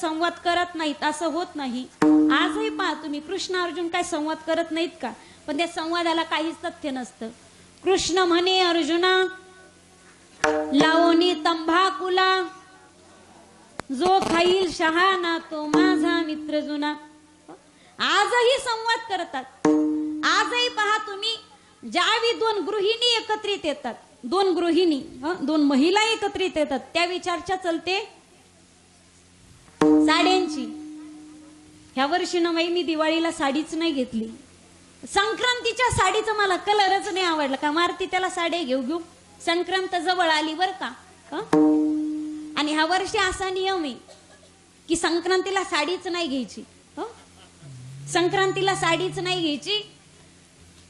संवाद करत नाहीत असं होत नाही. आजही पहा तुम्ही कृष्ण अर्जुन काय संवाद करत नाहीत का? पण त्या संवादाला काहीच तथ्य नसतं. कृष्ण म्हणे अर्जुना लावणी तंबाखुला. जो खाईल शहाणा तो माझा मित्र जुना. आजही संवाद करतात. आजही पहा तुम्ही ज्यावेळी दोन गृहिणी एकत्रित येतात दोन गृहिणी दोन महिला एकत्रित येतात त्या विचारच्या चलते साड्यांची. ह्या वर्षी ना बाई मी दिवाळीला साडीच नाही घेतली. संक्रांतीच्या साडीचा मला कलरच नाही आवडला. का मारती त्याला साड्या घेऊ घेऊ? संक्रांत जवळ आली बर का? आणि ह्या वर्षी असा नियम आहे की संक्रांतीला साडीच नाही घ्यायची. संक्रांतीला साडीच नाही घ्यायची.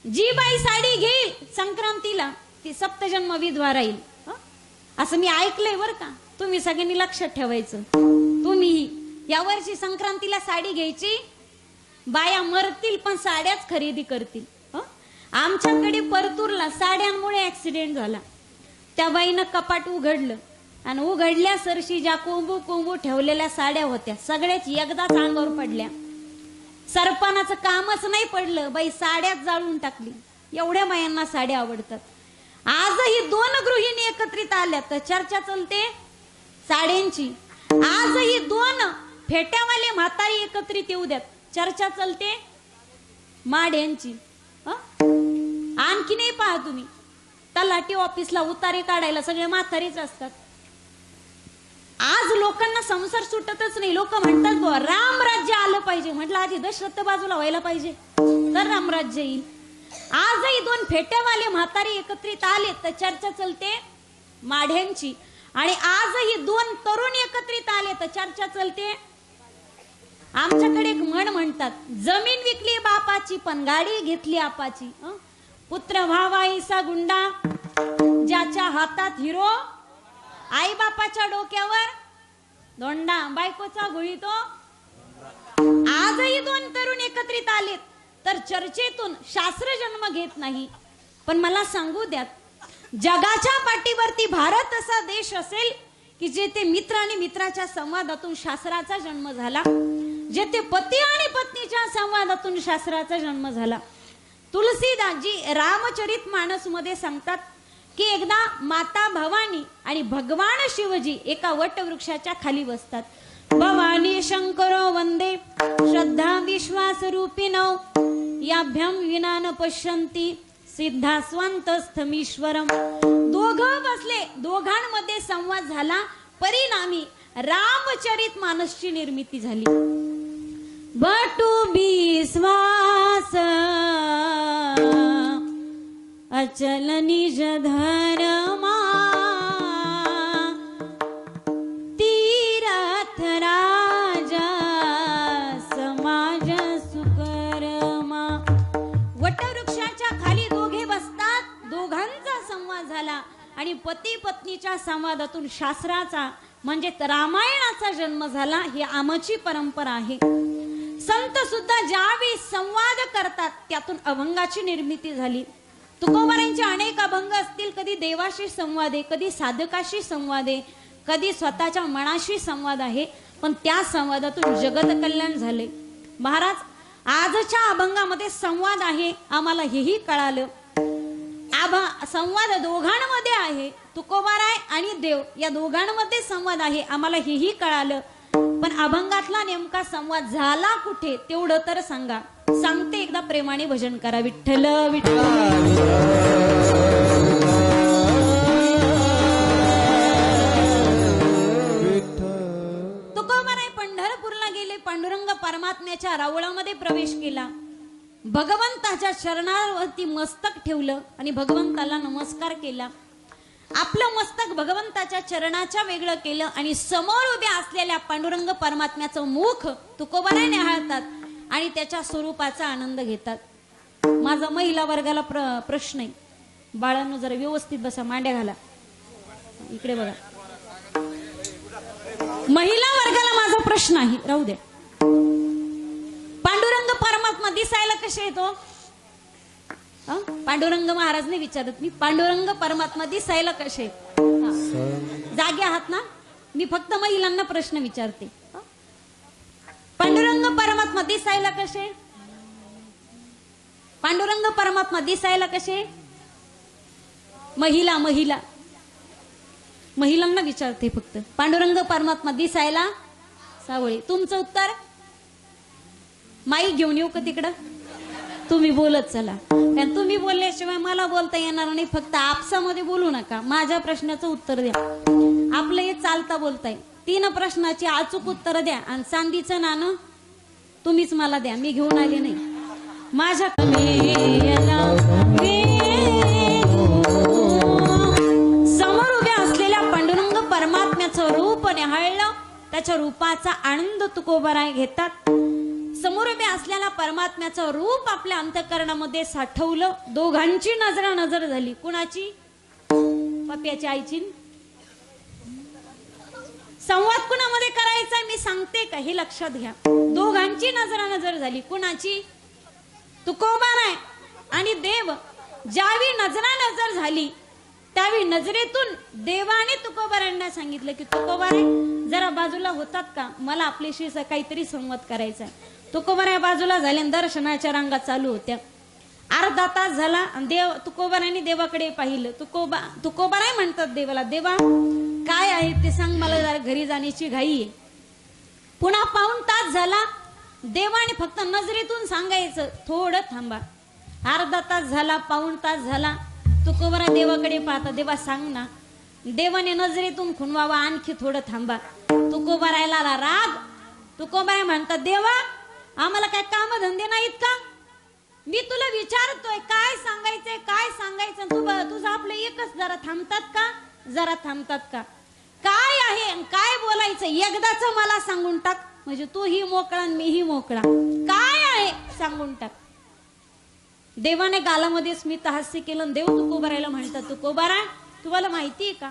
जी बाई साडी घेईल संक्रांतीला ती सप्तजन्म विधवा राहील. असं मी ऐकलंय बर का? तुम्ही सगळ्यांनी लक्षात ठेवायचं. तुम्ही या वर्षी संक्रांतीला साडी घ्यायची? बाया मरतील पण साड्याच खरेदी करतील. आमच्याकडे परतूरला साड्यांमुळे ऍक्सिडेंट झाला. त्या बाईनं कपाट उघडलं. आणि उघडल्या सरशी ज्या कोंबू कोंबू ठेवलेल्या साड्या होत्या सगळ्याच एकदाच अंगावर पडल्या. सरपणाचं कामच नाही पडलं. बाई साड्याच जाळून टाकली. एवढ्या बायांना साड्या आवडतात. आजही दोन गृहिणी एकत्रित आल्या. तर चर्चा चलते साड्यांची. आजही दोन फेट्यावाले म्हातारी एकत्रित येऊ द्यात. चर्चा चलते माड यांची आणखी नाही पहा तुम्ही. तलाठी ऑफिसला उतारे काढायला सगळे म्हातारीच असतात. आज लोकांना संसार सुटतच नाही. लोक म्हणतात राम राज्य आलं पाहिजे. म्हटलं आधी दशरथ बाजूला व्हायला पाहिजे. तर रामराज्य येईल. आजही दोन फेट्यावाले म्हातारी एकत्रित आले तर चर्चा चलते माढ्यांची आणि आजही दोन तरुण एकत्रित आले तर चर्चा चलते. आमच्याकडे एक म्हण म्हणतात जमीन विकली बापाची पण गाडी घेतली आपाची. पुत्र व्हावा इसा गुंडा ज्याच्या हातात हिरो आई बापाच्या डोक्यावर दोंडा बायकोचा गुळी तो. आजही दोन तरुण एकत्रित आलेत तर चर्चेतून शास्त्र जन्म घेत नाही. पण मला सांगू द्यात जगाच्या पाठीवरती भारत असा देश असेल की जेथे मित्र आणि मित्राच्या संवादातून शास्त्राचा जन्म झाला जेथे पती आणि पत्नीच्या संवादातून शास्त्राचा जन्म झाला. तुलसीदासजी रामचरित मानसमध्ये सांगतात की एकदा माता भवानी आणि भगवान शिवजी एका वटवृक्षाच्या खाली बसतात. भवानी शंकरो वंदे श्रद्धा विश्वास रूपिणो याभ्याम विना न पश्यंती सिद्धा स्वंतस्थमीश्वरम बसले. दोघांमध्ये संवाद झाला. परिणामी रामचरित मानसची निर्मिती झाली. बटू विश्वास अचल निज धर्मा. संवादातून शास्त्राचा म्हणजे रामायणाचा जन्म झाला ही आमची परंपरा आहे. संत सुद्धा ज्यावेळी संवाद करतात त्यातून अभंगाची निर्मिती झाली. तुकोबारांचे अनेक अभंग असतील कधी देवाशी संवाद आहे कधी साधकाशी संवाद आहे कधी स्वतःच्या मनाशी संवाद आहे पण त्या संवादातून जगत कल्याण झाले. महाराज आजच्या अभंगामध्ये संवाद आहे आम्हाला हेही कळालं. आभा संवाद दोघांमध्ये आहे. तुकोबाराय आणि देव या दोघांमध्ये संवाद आहे. आम्हाला हेही कळालं. पण अभंगातला नेमका संवाद झाला कुठे तेवढं तर सांगा. सांगते एकदा प्रेमाने भजन करा. विठ्ठल विठ्ठल. भगवंताच्या शरणावरती मस्तक ठेवलं आणि भगवंताला नमस्कार केला. आपलं मस्तक भगवंताच्या चरणाच्या वेगळं केलं आणि समोर उभ्या असलेल्या पांडुरंग परमात्म्याचं मुख तुकोबाने निहाळतात आणि त्याच्या स्वरूपाचा आनंद घेतात. माझा महिला वर्गाला प्र प्रश्न आहे. बाळांनो जरा व्यवस्थित बसा मांड्या घाला. इकडे बघा. महिला वर्गाला माझा प्रश्न आहे. राहू द्या. पांडुरंग परमात्मा दिसायला कसे येतो? पांडुरंग महाराजने विचारत मी पांडुरंग परमात्मा दिसायला कसे. जागे आहात ना? मी फक्त महिलांना प्रश्न विचारते. हं? परमात्मा दिसायला कसे? पांडुरंग परमात्मा दिसायला कसे? महिला महिला. महिलांना विचारते फक्त. पांडुरंग परमात्मा दिसायला सावळी. तुमचं उत्तर? माई घेऊन येऊ का तिकडं? तुम्ही बोलत चला. कारण तुम्ही बोलल्याशिवाय मला बोलता येणार नाही. फक्त आपसामध्ये बोलू नका. माझ्या प्रश्नाचं उत्तर द्या. आपलं हे चालता बोलताय. तीन प्रश्नाची अचूक उत्तर द्या. आणि चांदीचं नाणं तुम्हीच मला द्या. मी घेऊन आले नाही. माझ्यासमोर उभ्या असलेल्या पांडुरंग परमात्म्याचं रूप निहाळलं. त्याच्या रूपाचा आनंद तुकोबराय घेतात. समोर उभे असलेल्या परमात्म्याचं रूप आपल्या अंतकरणामध्ये साठवलं. दोघांची नजर नजर झाली. कुणाची? पप्याची आईची. संवाद कुणामध्ये करायचा मी सांगते का? हे लक्षात घ्या. दोघांची नजर नजर झाली. कुणाची? तुकोबा नाही आणि देव. ज्यावेळी नजरा नजर झाली त्यावेळी नजरेतून देवाने तुकोबारांना सांगितलं की तुकोबारे जरा बाजूला होतात का? मला आपल्याशी काहीतरी संवाद करायचा आहे. तुकोबऱ्या बाजूला झाले दर्शनाच्या रांगा चालू होत्या. अर्धा तास झाला देव तुकोबराने देवाकडे पाहिलं. तुकोबा तुकोबराय म्हणतात देवाला देवा काय आहे ते सांग मला जरा घरी जाण्याची घाई आहे. पुन्हा पाऊन तास झाला. देवाने फक्त नजरेतून सांगायचं थोडं थांबा. अर्धा तास झाला पाऊण तास झाला. तुकोबरा देवाकडे पाहता देवा सांग ना. देवाने नजरेतून खुणवावा आणखी थोडं थांबा. तुकोबरायला राग. तुकोबराय म्हणतात देवा आम्हाला काय काम धंदे नाहीत का? मी तुला विचारतोय काय सांगायचंय काय सांगायचं? तू तुझं आपलं एकच जरा थांबतात का? जरा थांबतात का? काय आहे काय बोलायचं? एकदाच मला सांगून टाक. म्हणजे तूही मोकळा आणि मीही मोकळा. काय आहे? सांगून टाक. देवाने गालामध्ये स्मित हास्य केलं आणि देव तुकोबारायला म्हणतात तुकोबारा तुम्हाला माहिती आहे का?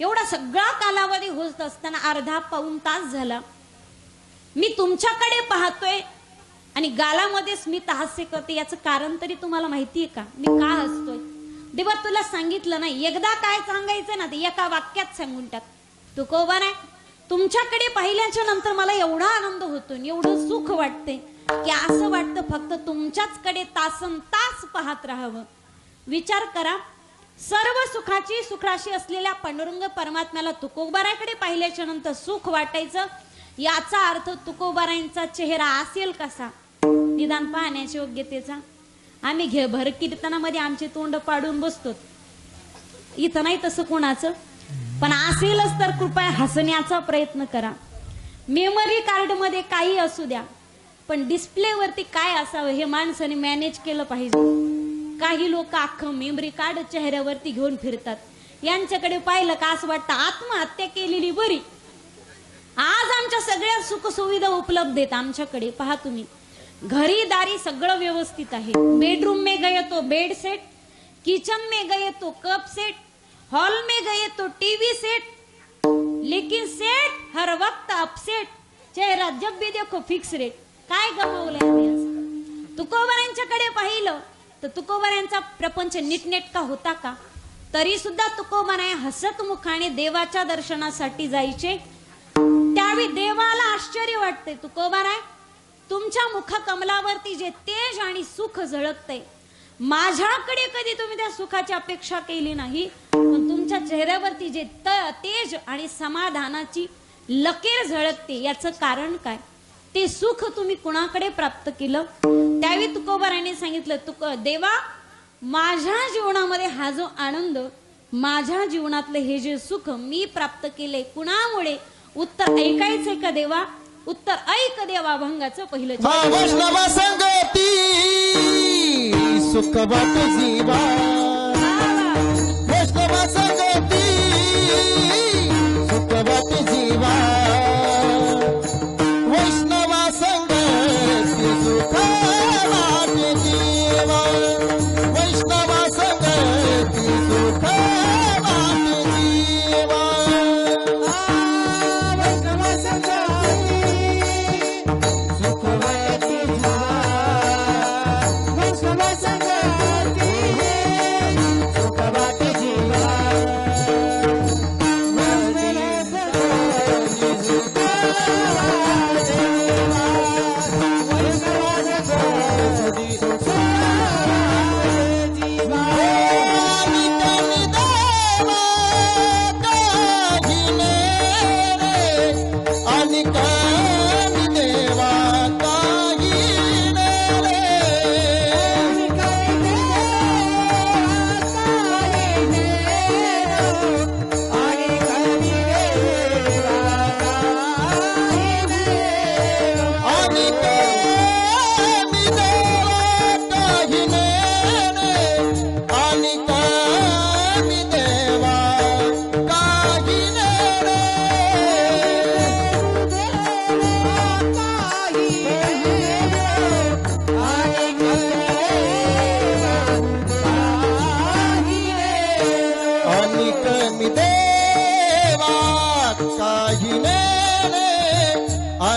एवढा सगळा कालावधी होत असताना अर्धा पाऊण तास झाला. मी तुमच्याकडे पाहतोय. आणि गालामध्ये स्मित हास्य करते याचं कारण तरी तुम्हाला माहिती आहे का? मी का हसतोय? देवा तुला सांगितलं नाही. एकदा काय सांगायचं ना ते एका वाक्यात सांगून टाक. तू कोबा नाही? तुमच्याकडे पाहिल्याच्या नंतर मला एवढा आनंद होतो एवढं सुख वाटते की असं वाटतं फक्त तुमच्याच कडे तासन तास पाहत राहावं. विचार करा. सर्व सुखाची सुखराशी असलेल्या पांडुरंग परमात्म्याला तुकोबाराकडे पाहिल्याच्या नंतर सुख वाटायचं. याचा अर्थ तुकोबारायांचा चेहरा असेल कसा? निदान पाहण्याच्या योग्यतेचा आम्ही घे भर कीर्तनामध्ये आमचे तोंड पाडून बसतो. इथं नाही तसं कोणाचं. पण असेलच तर कृपया हसण्याचा प्रयत्न करा. मेमरी कार्डमध्ये काही असू द्या पण डिस्प्ले वरती काय असावं हे माणसाने मॅनेज केलं पाहिजे. काही लोक अख्खं मेमरी कार्ड चेहऱ्यावरती घेऊन फिरतात. यांच्याकडे पाहिलं का असं वाटतं आत्महत्या केलेली बरी. आज आमच्या सगळ्या सुखसुविधा उपलब्ध आहेत आमच्याकडे. पहा तुम्ही. घरी दारी सगळं व्यवस्थित आहे. बेडरूम मे गए तो बेड सेट किचन मे गए तो कप सेट हॉल मे गए तो टीवी सेट लेकिन सेट हर वक्त अपसेट चेहरा जब भी देखो फिक्स रेट काय गमावलं आम्ही आज? पाहिलं तर तुकोबऱ्यांचा प्रपंच नीटनेटका होता का? तरी सुद्धा तुकोबाराय हसत मुखाने देवाच्या दर्शनासाठी जायचे. त्यावेळी देवाला आश्चर्य वाटते तुकोबाराय तुमच्या मुख कमलावरती जे तेज आणि सुख झळकते माझ्याकडे कधी तुम्ही त्या सुखाची अपेक्षा केली नाही पण तुमच्या चेहऱ्यावरती जे तेज आणि समाधानाची लकेर झळकते याचं कारण काय? ते सुख तुम्ही कुणाकडे प्राप्त केलं? त्यावेळी तुकोबाराने सांगितलं तुक देवा माझ्या जीवनामध्ये हा जो आनंद माझ्या जीवनातलं हे जे सुख मी प्राप्त केले कुणामुळे उत्तर ऐकायचंय का देवा? उत्तर ऐक देवा अभंगाचं पहिलं चरण. संगती सुख वाट जीवा वैष्णव संगती.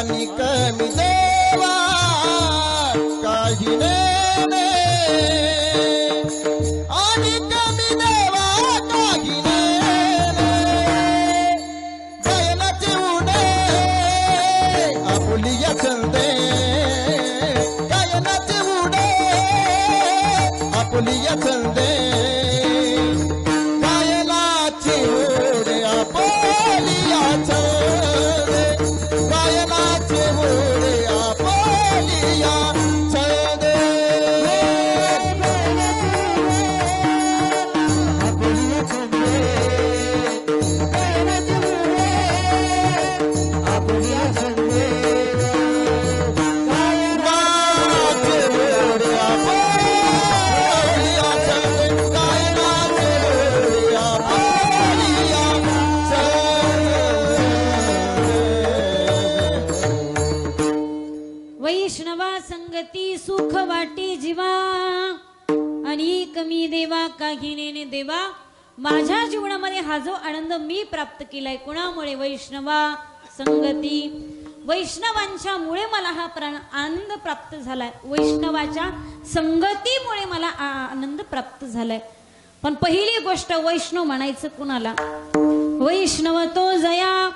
आणि कमी देवा काढिले आणि कमी देवा काढिले जयनाचे उडे आपुली या चंदे गायनाचे उडे आपुली या चंदे हा जो आनंद मी प्राप्त केलाय कुणामुळे? वैष्णवा संगती. वैष्णवांच्या मुळे मला हा प्राण आनंद प्राप्त झालाय. वैष्णवाच्या संगतीमुळे मला आनंद प्राप्त झालाय. पण पहिली गोष्ट वैष्णव म्हणायचं कुणाला? वैष्णव तो जया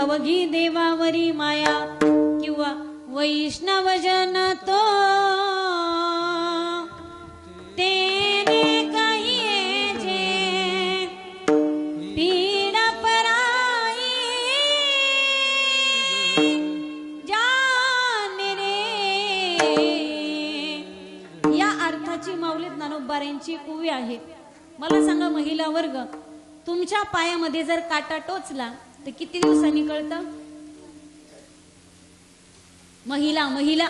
अवघी देवावरी माया किंवा वैष्णव जन तो ते या अर्थाची माऊलीत ज्ञानोबाऱ्यांची कुवी आहे. मला सांगा महिला वर्ग तुमच्या पायामध्ये जर काटा टोचला तर किती दिवसांनी कळतं? महिला महिला.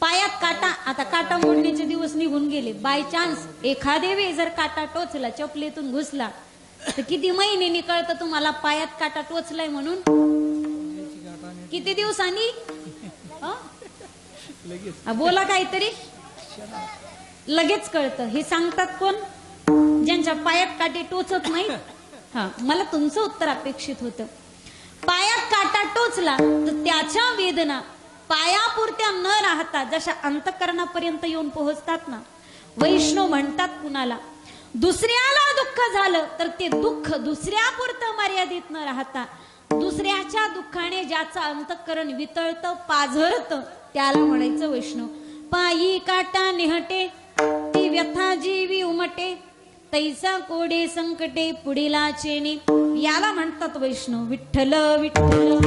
पायात काटा आता काटा मोडण्याचे दिवस निघून गेले. बाय चान्स एखादे वेळी जर काटा टोचला चपलेतून घुसला तर किती महिने कळतं तुम्हाला पायात काटा टोचलाय म्हणून? किती दिवसांनी? हा, बोला काहीतरी. लगेच कळतं. हे सांगतात कोण? ज्यांच्या पायात काटे टोचत नाही हा मला तुमचं उत्तर अपेक्षित होतं. पायात काटा टोचला तर त्याच्या वेदना पायापुरत्या न राहता जशा अंतकरणापर्यंत येऊन पोहोचतात ना वैष्णव म्हणतात कुणाला दुसऱ्याला दुःख झालं तर ते दुःख दुसऱ्यापुरतं मर्यादित न राहता दुसऱ्याच्या दुःखाने ज्याचं अंतकरण वितळतं पाझरत त्याला म्हणायचं वैष्णव पायी काटा निहटे ती व्यथा जीवी उमटे तैसा कोडे संकटे पुढीला चेने. याला म्हणतात वैष्णव विठ्ठल विठ्ठल.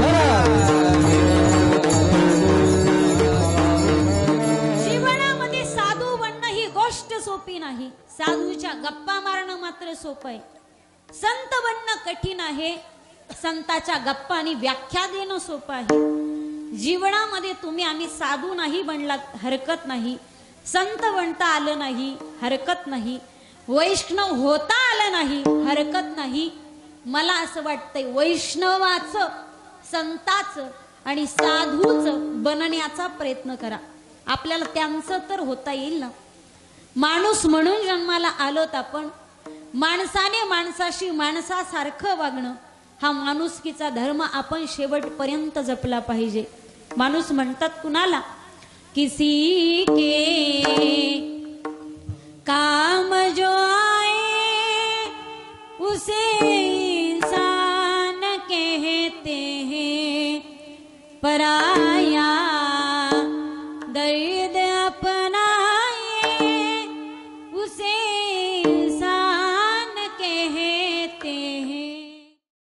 जीवनामध्ये साधू बनणं ही गोष्ट सोपी नाही. साधूच्या गप्पा मारणं मात्र सोपं आहे. संत बनणं कठीण आहे. संताच्या गप्पा आणि व्याख्या देणं सोपं आहे. जीवनामध्ये तुम्ही आम्ही साधू नाही बनला हरकत नाही. संत बनता आलं नाही हरकत नाही. वैष्णव होता आलं नाही हरकत नाही. मला असं वाटतंय वैष्णवाचं संताचं आणि साधूचं बनण्याचा प्रयत्न करा. आपल्याला त्यांचं तर होता येईल ना? माणूस म्हणून जन्माला आलोत आपण. माणसाने माणसाशी माणसासारखं वागणं. हा माणुसकीचा धर्म आपण शेवटपर्यंत जपला पाहिजे. माणूस म्हणतात कुणाला? किसी के काम